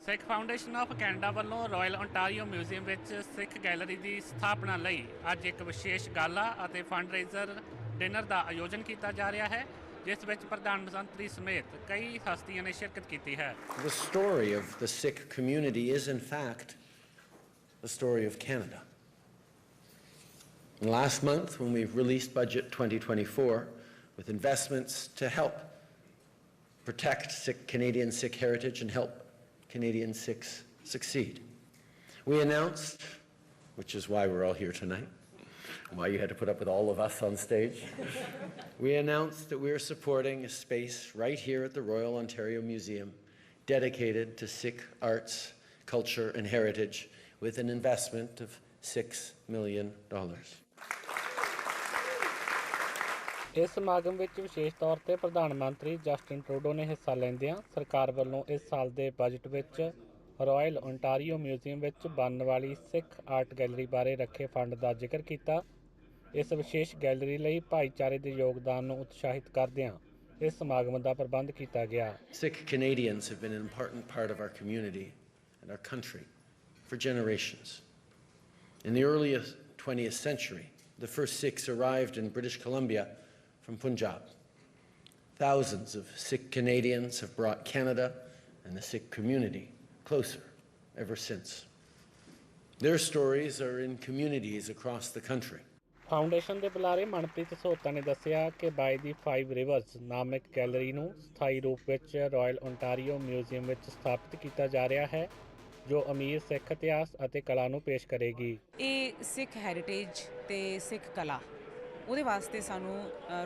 Sikh foundation of Canada ਵੱਲੋਂ royal Ontario museum ਵਿੱਚ Sikh gallery ਦੀ ਸਥਾਪਨਾ ਲਈ ਅੱਜ ਇੱਕ ਵਿਸ਼ੇਸ਼ ਗਾਲਾ ਅਤੇ ਫੰਡਰੇਜ਼ਰ ਡਿਨਰ ਦਾ ਆਯੋਜਨ ਕੀਤਾ ਜਾ ਰਿਹਾ ਹੈ ਜਿਸ ਵਿੱਚ ਪ੍ਰਧਾਨ ਮੰਤਰੀ ਸਮੇਤ ਕਈ ਹਸਤੀਆਂ ਨੇ ਸ਼ਿਰਕਤ ਕੀਤੀ ਹੈ The story of the Sikh community is, in fact, the story of Canada. And last month, when we released Budget 2024 with investments to help protect Sikh, Canadian Sikh heritage and help Canadian Sikhs succeed, we announced, which is why we're all here tonight, why you had to put up with all of us on stage. We announced that we are supporting a space right here at the Royal Ontario Museum dedicated to Sikh arts, culture, and heritage with an investment of $6 million. ਇਸ ਸਮਾਗਮ ਵਿੱਚ ਵਿਸ਼ੇਸ਼ ਤੌਰ ਤੇ ਪ੍ਰਧਾਨ ਮੰਤਰੀ Justin Trudeau ਨੇ ਹਿੱਸਾ ਲੈਂਦਿਆਂ ਸਰਕਾਰ ਵੱਲੋਂ ਇਸ ਸਾਲ ਦੇ ਬਜਟ ਵਿੱਚ ਰਾਇਲ ਓਨਟਾਰੀਓ ਮਿਊਜ਼ੀਅਮ ਵਿੱਚ ਬਣਨ ਵਾਲੀ ਸਿੱਖ ਆਰਟ ਗੈਲਰੀ ਬਾਰੇ ਰੱਖੇ ਫੰਡ ਦਾ ਜ਼ਿਕਰ ਕੀਤਾ ਇਸ ਵਿਸ਼ੇਸ਼ ਗੈਲਰੀ ਲਈ ਭਾਈਚਾਰੇ ਦੇ ਯੋਗਦਾਨ ਨੂੰ ਉਤਸ਼ਾਹਿਤ ਕਰਦਿਆਂ ਇਸ ਸਮਾਗਮ ਦਾ ਪ੍ਰਬੰਧ ਕੀਤਾ ਗਿਆ Sikh Canadians have been an important part of our community and our country for generations. In the early 20th century, the first Sikhs arrived in British Columbia from Punjab. Thousands of Sikh Canadians have brought Canada and the Sikh community closer ever since. Their stories are in communities across the country. Foundation ਦੇ ਬੁਲਾਰੇ ਮਨਪ੍ਰੀਤ ਸੋਤਾ ਨੇ ਦੱਸਿਆ ਕਿ ਬਾਈ ਦੀ 5 reverse ਨਾਮਕ gallery ਨੂੰ ਸਥਾਈ ਰੂਪ ਵਿੱਚ ਰਾਇਲ ਓਨਟਾਰੀਓ ਮਿਊਜ਼ੀਅਮ ਵਿੱਚ ਸਥਾਪਿਤ ਕੀਤਾ ਜਾ ਰਿਹਾ ਹੈ ਜੋ ਅਮੀਰ ਸਿੱਖ ਇਤਿਹਾਸ ਅਤੇ ਕਲਾ ਨੂੰ ਪੇਸ਼ ਕਰੇਗੀ ਇਹ ਸਿੱਖ ਹੈਰੀਟੇਜ ਤੇ ਸਿੱਖ ਕਲਾ ਉਹਦੇ ਵਾਸਤੇ ਸਾਨੂੰ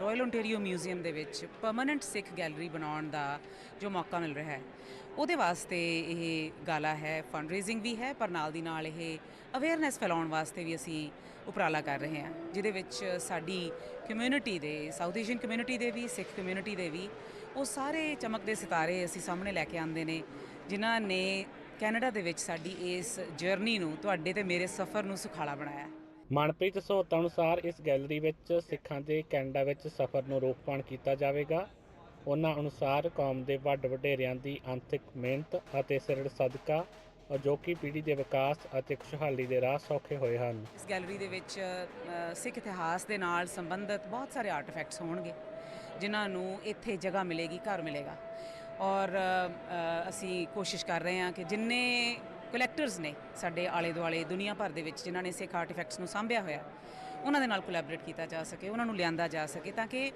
ਰਾਇਲ ਓਨਟਾਰੀਓ ਮਿਊਜ਼ੀਅਮ ਦੇ ਵਿੱਚ ਪਰਮਨੈਂਟ ਸਿੱਖ ਗੈਲਰੀ ਬਣਾਉਣ ਦਾ ਜੋ ਮੌਕਾ ਮਿਲ ਰਿਹਾ ਹੈ, ਉਹਦੇ ਵਾਸਤੇ ਇਹ ਗਾਲਾ ਹੈ ਫੰਡ ਰੇਜਿੰਗ ਵੀ ਹੈ, ਪਰ ਨਾਲ ਦੀ ਨਾਲ ਇਹ ਅਵੇਅਰਨੈਸ ਫੈਲਾਉਣ ਵਾਸਤੇ ਵੀ ਅਸੀਂ ਉਪਰਾਲਾ ਕਰ ਰਹੇ ਹਾਂ, ਜਿਹਦੇ ਵਿੱਚ ਸਾਡੀ ਕਮਿਊਨਿਟੀ ਦੇ ਸਾਊਥ ਏਸ਼ੀਅਨ ਕਮਿਊਨਿਟੀ ਦੇ ਵੀ ਸਿੱਖ ਕਮਿਊਨਿਟੀ ਦੇ ਵੀ, ਉਹ ਸਾਰੇ ਚਮਕਦੇ ਸਿਤਾਰੇ ਅਸੀਂ ਸਾਹਮਣੇ ਲੈ ਕੇ ਆਉਂਦੇ ਨੇ, ਜਿਨ੍ਹਾਂ ਨੇ ਕੈਨੇਡਾ ਦੇ ਵਿੱਚ ਸਾਡੀ ਇਸ ਜਰਨੀ ਨੂੰ ਤੁਹਾਡੇ ਤੇ ਮੇਰੇ ਸਫ਼ਰ ਨੂੰ ਸੁਖਾਲਾ ਬਣਾਇਆ। ਮਨਪ੍ਰੀਤ ਸੋਤਾ ਅਨੁਸਾਰ ਇਸ ਗੈਲਰੀ ਵਿੱਚ ਸਿੱਖਾਂ ਦੇ ਕੈਨੇਡਾ ਵਿੱਚ ਸਫ਼ਰ ਨੂੰ ਰੋਕਥਾਮ ਕੀਤਾ ਜਾਵੇਗਾ। ਉਹਨਾਂ ਅਨੁਸਾਰ ਕੌਮ ਦੇ ਵੱਡ ਵਡੇਰਿਆਂ ਦੀ ਆਂਤਿਕ ਮਿਹਨਤ ਅਤੇ ਸਿਰੜ ਸਦਕਾ, ਅਜੋਕੀ ਪੀੜ੍ਹੀ ਦੇ ਵਿਕਾਸ ਅਤੇ ਖੁਸ਼ਹਾਲੀ ਦੇ ਰਾਹ ਸੌਖੇ ਹੋਏ ਹਨ। ਇਸ ਗੈਲਰੀ ਦੇ ਵਿੱਚ ਸਿੱਖ ਇਤਿਹਾਸ ਦੇ ਨਾਲ ਸੰਬੰਧਿਤ ਬਹੁਤ ਸਾਰੇ ਆਰਟੀਫੈਕਟਸ ਹੋਣਗੇ, ਜਿਨ੍ਹਾਂ ਨੂੰ ਇੱਥੇ ਜਗ੍ਹਾ ਮਿਲੇਗੀ, ਘਰ ਮਿਲੇਗਾ। ਔਰ ਅਸੀਂ ਕੋਸ਼ਿਸ਼ ਕਰ ਰਹੇ ਹਾਂ ਕਿ ਜਿੰਨੇ ਕਲੈਕਟਰਸ ਨੇ ਸਾਡੇ ਆਲੇ ਦੁਆਲੇ ਦੁਨੀਆ ਭਰ ਦੇ ਵਿੱਚ ਜਿਨ੍ਹਾਂ ਨੇ ਸਿੱਖ ਆਰਟੀਫੈਕਟਸ ਨੂੰ ਸਾਂਭਿਆ ਹੋਇਆ ਉਹਨਾਂ ਦੇ ਨਾਲ ਕੋਲੈਬੋਰੇਟ ਕੀਤਾ ਜਾ ਸਕੇ, ਉਹਨਾਂ ਨੂੰ ਲਿਆਂਦਾ ਜਾ ਸਕੇ ਤਾਂ ਕਿ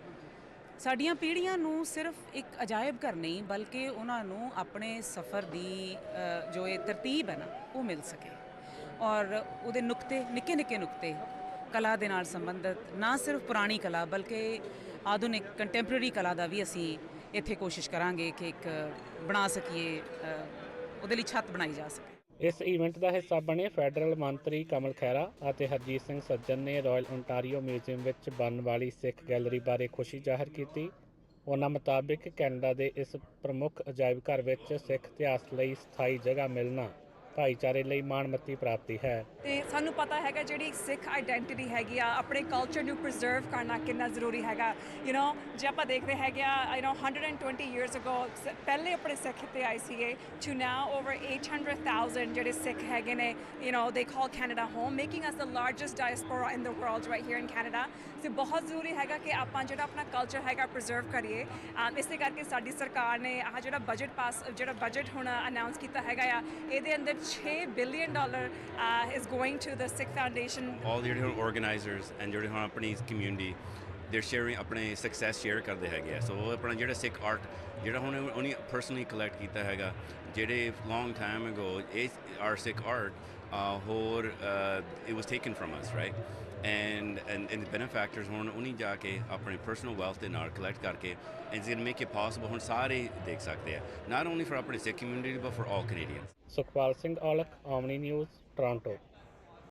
ਸਾਡੀਆਂ ਪੀੜ੍ਹੀਆਂ ਨੂੰ ਸਿਰਫ ਇੱਕ ਅਜਾਇਬ ਘਰ ਨਹੀਂ, ਬਲਕਿ ਉਹਨਾਂ ਨੂੰ ਆਪਣੇ ਸਫ਼ਰ ਦੀ ਜੋ ਇਹ ਤਰਤੀਬ ਹੈ ਨਾ, ਉਹ ਮਿਲ ਸਕੇ। ਔਰ ਉਹਦੇ ਨੁਕਤੇ ਨਿੱਕੇ ਨਿੱਕੇ ਨੁਕਤੇ ਕਲਾ ਦੇ ਨਾਲ ਸੰਬੰਧਿਤ, ਨਾ ਸਿਰਫ ਪੁਰਾਣੀ ਕਲਾ, ਬਲਕਿ ਆਧੁਨਿਕ ਕੰਟੈਂਪਰੇਰੀ ਕਲਾ ਦਾ ਵੀ ਅਸੀਂ ਇੱਥੇ ਕੋਸ਼ਿਸ਼ ਕਰਾਂਗੇ ਕਿ ਇੱਕ ਬਣਾ ਸਕੀਏ ਉਹਦੇ ਲਈ ਛੱਤ ਬਣਾਈ ਜਾ ਸਕੇ। ਇਸ ਇਵੈਂਟ ਦਾ ਹਿੱਸਾ ਬਣੇ ਫੈਡਰਲ ਮੰਤਰੀ ਕਮਲ ਖੈਰਾ ਅਤੇ ਹਰਜੀਤ ਸਿੰਘ ਸੱਜਣ ਨੇ ਰਾਇਲ ਓਨਟਾਰੀਓ ਮਿਊਜ਼ੀਅਮ ਵਿੱਚ ਬਣਨ ਵਾਲੀ ਸਿੱਖ ਗੈਲਰੀ ਬਾਰੇ ਖੁਸ਼ੀ ਜ਼ਾਹਰ ਕੀਤੀ। ਉਹਨਾਂ ਮੁਤਾਬਿਕ ਕੈਨੇਡਾ ਦੇ ਇਸ ਪ੍ਰਮੁੱਖ ਅਜਾਇਬ ਘਰ ਵਿੱਚ ਸਿੱਖ ਇਤਿਹਾਸ ਲਈ ਸਥਾਈ ਜਗ੍ਹਾ ਮਿਲਣਾ ਭਾਈਚਾਰੇ ਲਈ ਮਾਣਮੱਤੀ ਪ੍ਰਾਪਤੀ ਹੈ ਤੇ ਸਾਨੂੰ ਪਤਾ ਹੈਗਾ ਜਿਹੜੀ ਸਿੱਖ ਆਇਡੈਂਟੀਟੀ ਹੈਗੀ ਆ ਆਪਣੇ ਕਲਚਰ ਨੂੰ ਪ੍ਰੀਜ਼ਰਵ ਕਰਨਾ ਕਿੰਨਾ ਜ਼ਰੂਰੀ ਹੈਗਾ ਯੂ نو ਜੇ ਆਪਾਂ ਦੇਖਦੇ ਹੈਗੇ ਆ ਯੂ نو 120 ਇਅਰਸ ਅਗੋ ਪਹਿਲੇ ਆਪਣੇ ਸਿੱਖ ਇੱਥੇ ਆਏ ਸੀਗੇ ਟੂ ਨਾਓ ਓਵਰ 800000 ਜਿਹੜੇ ਸਿੱਖ ਹੈਗੇ ਨੇ you know they call Canada home making us the largest diaspora in the world right here in Canada ਤੇ ਬਹੁਤ ਜ਼ਰੂਰੀ ਹੈਗਾ ਕਿ ਆਪਾਂ ਜਿਹੜਾ ਆਪਣਾ ਕਲਚਰ ਹੈਗਾ ਪ੍ਰੀਜ਼ਰਵ ਕਰੀਏ ਅਮ ਇਸੇ ਕਰਕੇ ਸਾਡੀ ਸਰਕਾਰ ਨੇ ਆਹ ਜਿਹੜਾ ਬਜਟ ਪਾਸ ਜਿਹੜਾ ਬਜਟ ਹੁਣ ਅਨਾਉਂਸ ਕੀਤਾ ਹੈਗਾ ਆ ਇਹਦੇ ਅੰਦਰ 6 billion dollar is going to the Sikh foundation all ਜਿਹੜੇ ਹੁਣ ਆਰਗੇਨਾਈਜ਼ਰਸ ਐਂਡ ਜਿਹੜੇ ਹੁਣ ਆਪਣੀ ਕਮਿਊਨਿਟੀ ਦੇਰ ਸ਼ੇਅਰਿੰਗ ਆਪਣੇ ਸਕਸੈਸ ਸ਼ੇਅਰ ਕਰਦੇ ਹੈਗੇ ਆ ਸੋ ਉਹ ਆਪਣਾ ਜਿਹੜਾ ਸਿੱਖ ਆਰਟ ਜਿਹੜਾ ਹੁਣ ਉਹਨੇ ਪਰਸਨਲੀ ਕਲੈਕਟ ਕੀਤਾ ਹੈਗਾ ਜਿਹੜੇ long time ago is our Sikh art or it was taken from us right and and and benefactors ਹੁਣ ਉਹਨੀ ਜਾ ਕੇ ਆਪਣੇ ਪਰਸਨਲ ਵੈਲਥ ਦੇ ਨਾਲ ਕਲੈਕਟ ਕਰਕੇ and it make it possible ਹੁਣ ਸਾਰੇ ਦੇਖ ਸਕਦੇ ਆ ਨਾਟ ਓਨਲੀ ਫॉर ਆਪਣੇ Sikh community but for all Canadians Sukhpal Singh Aulakh Omni news Toronto